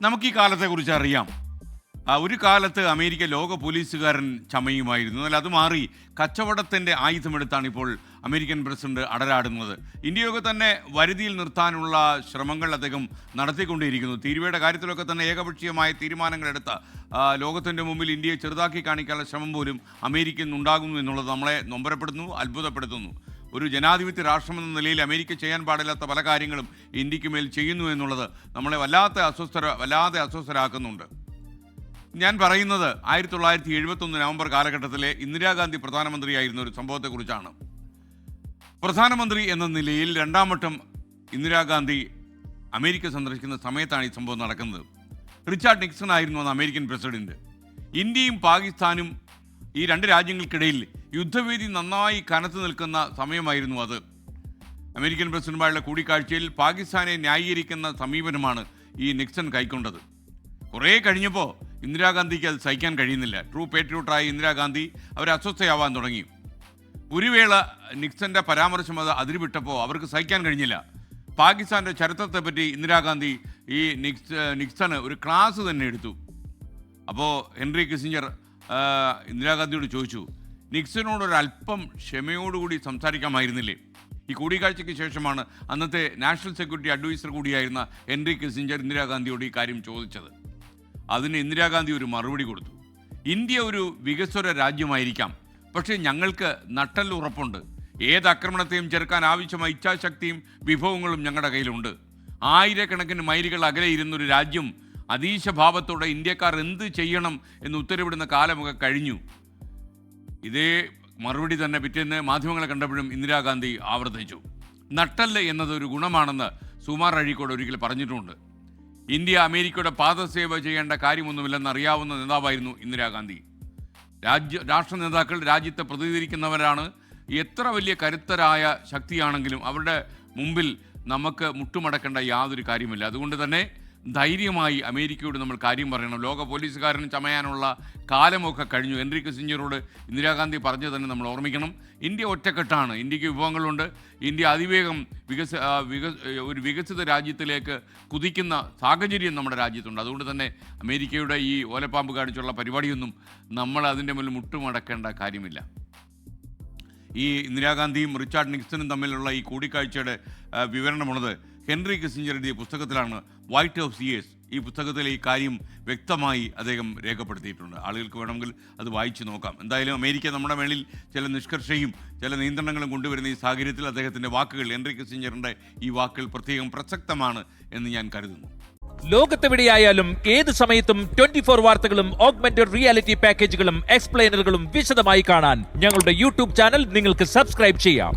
നമുക്ക് ഈ കാലത്തെക്കുറിച്ച് അറിയാം. ഒരു കാലത്ത് അമേരിക്ക ലോക പോലീസുകാരൻ ചമയുമായിരുന്നു. എന്നാൽ അത് മാറി കച്ചവടത്തിന്റെ ആയുധമെടുത്താണ് ഇപ്പോൾ അമേരിക്കൻ പ്രസിഡന്റ് അടരാടുന്നത്. ഇന്ത്യയൊക്കെ തന്നെ വരുതിയിൽ നിർത്താനുള്ള ശ്രമങ്ങൾ അദ്ദേഹം നടത്തിക്കൊണ്ടിരിക്കുന്നു തീരുവയുടെ കാര്യത്തിലൊക്കെ തന്നെ ഏകപക്ഷീയമായ തീരുമാനങ്ങളെടുത്ത ലോകത്തിന്റെ മുമ്പിൽ ഇന്ത്യയെ ചെറുതാക്കി കാണിക്കാനുള്ള ശ്രമം പോലും അമേരിക്കയിൽ നിന്നുണ്ടാകുന്നു എന്നുള്ളത് നമ്മളെ നൊമ്പരപ്പെടുന്നു അത്ഭുതപ്പെടുത്തുന്നു. ഒരു ജനാധിപത്യ രാഷ്ട്രമെന്ന നിലയിൽ അമേരിക്ക ചെയ്യാൻ പാടില്ലാത്ത പല കാര്യങ്ങളും ഇന്ത്യയ്ക്ക് മേൽ ചെയ്യുന്നു എന്നുള്ളത് നമ്മളെ വല്ലാത്ത അസ്വസ്ഥര വല്ലാതെ അസ്വസ്ഥരാക്കുന്നുണ്ട്. ഞാൻ പറയുന്നത് ആയിരത്തി തൊള്ളായിരത്തി എഴുപത്തൊന്ന് നവംബർ കാലഘട്ടത്തിലെ ഇന്ദിരാഗാന്ധി പ്രധാനമന്ത്രിയായിരുന്ന ഒരു സംഭവത്തെക്കുറിച്ചാണ്. പ്രധാനമന്ത്രി എന്ന നിലയിൽ രണ്ടാം വട്ടം ഇന്ദിരാഗാന്ധി അമേരിക്ക സന്ദർശിക്കുന്ന സമയത്താണ് ഈ സംഭവം നടക്കുന്നത്. റിച്ചാർഡ് നിക്സൺ ആയിരുന്നു അന്ന് അമേരിക്കൻ പ്രസിഡന്റ്. ഇന്ത്യയും പാകിസ്ഥാനും ഈ രണ്ട് രാജ്യങ്ങൾക്കിടയിൽ യുദ്ധവേദി നന്നായി കനത്തു നിൽക്കുന്ന സമയമായിരുന്നു അത്. അമേരിക്കൻ പ്രസിഡന്റുമായുള്ള കൂടിക്കാഴ്ചയിൽ പാകിസ്ഥാനെ ന്യായീകരിക്കുന്ന സമീപനമാണ് ഈ നിക്സൺ കൈക്കൊണ്ടത്. കുറേ കഴിഞ്ഞപ്പോൾ ഇന്ദിരാഗാന്ധിക്ക് അത് സഹിക്കാൻ കഴിയുന്നില്ല. ട്രൂ പേട്രിയോട്ടായ ഇന്ദിരാഗാന്ധി അവർ അസ്വസ്ഥയാവാൻ തുടങ്ങി. ഒരു വേള നിക്സന്റെ പരാമർശം അത് അതിരുവിട്ടപ്പോൾ അവർക്ക് സഹിക്കാൻ കഴിഞ്ഞില്ല. പാകിസ്ഥാന്റെ ചരിത്രത്തെ പറ്റി ഇന്ദിരാഗാന്ധി ഈ നിക്സ് നിക്സണ് ഒരു ക്ലാസ് തന്നെ എടുത്തു. അപ്പോൾ ഹെൻറി കിസിഞ്ചർ ഇന്ദിരാഗാന്ധിയോട് ചോദിച്ചു നിക്സനോട് ഒരു അല്പം ക്ഷമയോടുകൂടി സംസാരിക്കാമായിരുന്നില്ലേ? ഈ കൂടിക്കാഴ്ചയ്ക്ക് ശേഷമാണ് അന്നത്തെ നാഷണൽ സെക്യൂരിറ്റി അഡ്വൈസർ കൂടിയായിരുന്ന ഹെൻറി കിസിഞ്ചർ ഇന്ദിരാഗാന്ധിയോട് ഈ കാര്യം ചോദിച്ചത്. അതിന് ഇന്ദിരാഗാന്ധി ഒരു മറുപടി കൊടുത്തു. ഇന്ത്യ ഒരു വികസ്വര രാജ്യമായിരിക്കാം. പക്ഷേ ഞങ്ങൾക്ക് നട്ടൽ ഉറപ്പുണ്ട്. ഏത് ആക്രമണത്തെയും ചെറുക്കാൻ ആവശ്യമായ ഇച്ഛാശക്തിയും വിഭവങ്ങളും ഞങ്ങളുടെ കയ്യിലുണ്ട്. ആയിരക്കണക്കിന് മൈലുകൾ അകലെ ഇരുന്നൊരു രാജ്യം അതീശഭാവത്തോടെ ഇന്ത്യക്കാർ എന്ത് ചെയ്യണം എന്ന് ഉത്തരവിടുന്ന കാലമൊക്കെ കഴിഞ്ഞു. ഇതേ മറുപടി തന്നെ പിറ്റേന്ന് മാധ്യമങ്ങളെ കണ്ടപ്പോഴും ഇന്ദിരാഗാന്ധി ആവർത്തിച്ചു. നട്ടല്ല് എന്നതൊരു ഗുണമാണെന്ന് സുമാർ അഴീക്കോട് ഒരിക്കൽ പറഞ്ഞിട്ടുമുണ്ട് ഇന്ത്യ അമേരിക്കയുടെ പാദസേവ ചെയ്യേണ്ട കാര്യമൊന്നുമില്ലെന്ന് അറിയാവുന്ന നേതാവായിരുന്നു ഇന്ദിരാഗാന്ധി. രാജ്യ രാഷ്ട്ര നേതാക്കൾ രാജ്യത്തെ പ്രതിനിധീകരിക്കുന്നവരാണ്. എത്ര വലിയ കരുത്തരായ ശക്തിയാണെങ്കിലും അവരുടെ മുമ്പിൽ നമുക്ക് മുട്ടുമടക്കേണ്ട യാതൊരു കാര്യമില്ല. അതുകൊണ്ട് തന്നെ ധൈര്യമായി അമേരിക്കയോട് നമ്മൾ കാര്യം പറയണം. ലോക പോലീസുകാരന് ചമയാനുള്ള കാലമൊക്കെ കഴിഞ്ഞു. എൻറി കിസിഞ്ചറോട് ഇന്ദിരാഗാന്ധി പറഞ്ഞു തന്നെ നമ്മൾ ഓർമ്മിക്കണം. ഇന്ത്യ ഒറ്റക്കെട്ടാണ്. ഇന്ത്യയ്ക്ക് വിഭവങ്ങളുണ്ട്. ഇന്ത്യ അതിവേഗം വികസ ഒരു വികസിത രാജ്യത്തിലേക്ക് കുതിക്കുന്ന സാഹചര്യം നമ്മുടെ രാജ്യത്തുണ്ട്. അതുകൊണ്ട് തന്നെ അമേരിക്കയുടെ ഈ ഓലപ്പാമ്പ് കാണിച്ചുള്ള പരിപാടിയൊന്നും നമ്മൾ അതിന്റെ മുന്നിൽ മുട്ടുമടക്കേണ്ട കാര്യമില്ല. ഈ ഇന്ദിരാഗാന്ധിയും റിച്ചാർഡ് നിക്സണും തമ്മിലുള്ള ഈ കൂടിക്കാഴ്ചയുടെ വിവരണമുള്ളത് ഹെൻറി കിസിഞ്ചർ എഴുതിയ പുസ്തകത്തിലാണ് വൈറ്റ് ഓഫ് ഇയേഴ്സ് ഈ പുസ്തകത്തിൽ ഈ കാര്യം വ്യക്തമായി അദ്ദേഹം രേഖപ്പെടുത്തിയിട്ടുണ്ട്. ആളുകൾക്ക് വേണമെങ്കിൽ അത് വായിച്ചു നോക്കാം. എന്തായാലും അമേരിക്ക നമ്മുടെ മേളിൽ ചില നിഷ്കർഷയും ചില നിയന്ത്രണങ്ങളും കൊണ്ടുവരുന്ന ഈ സാഹചര്യത്തിൽ അദ്ദേഹത്തിന്റെ വാക്കുകൾ ഹെൻറി കിസിഞ്ചറിന്റെ ഈ വാക്കുകൾ പ്രത്യേകം പ്രസക്തമാണ് എന്ന് ഞാൻ കരുതുന്നു. ലോകത്തെവിടെയായാലും ഏത് സമയത്തും ട്വന്റി ഫോർ വാർത്തകളും ഓഗ്മെന്റഡ് റിയാലിറ്റി പാക്കേജുകളും എക്സ്പ്ലെയിനറുകളും വിശദമായി കാണാൻ ഞങ്ങളുടെ യൂട്യൂബ് ചാനൽ നിങ്ങൾക്ക് സബ്സ്ക്രൈബ് ചെയ്യാം.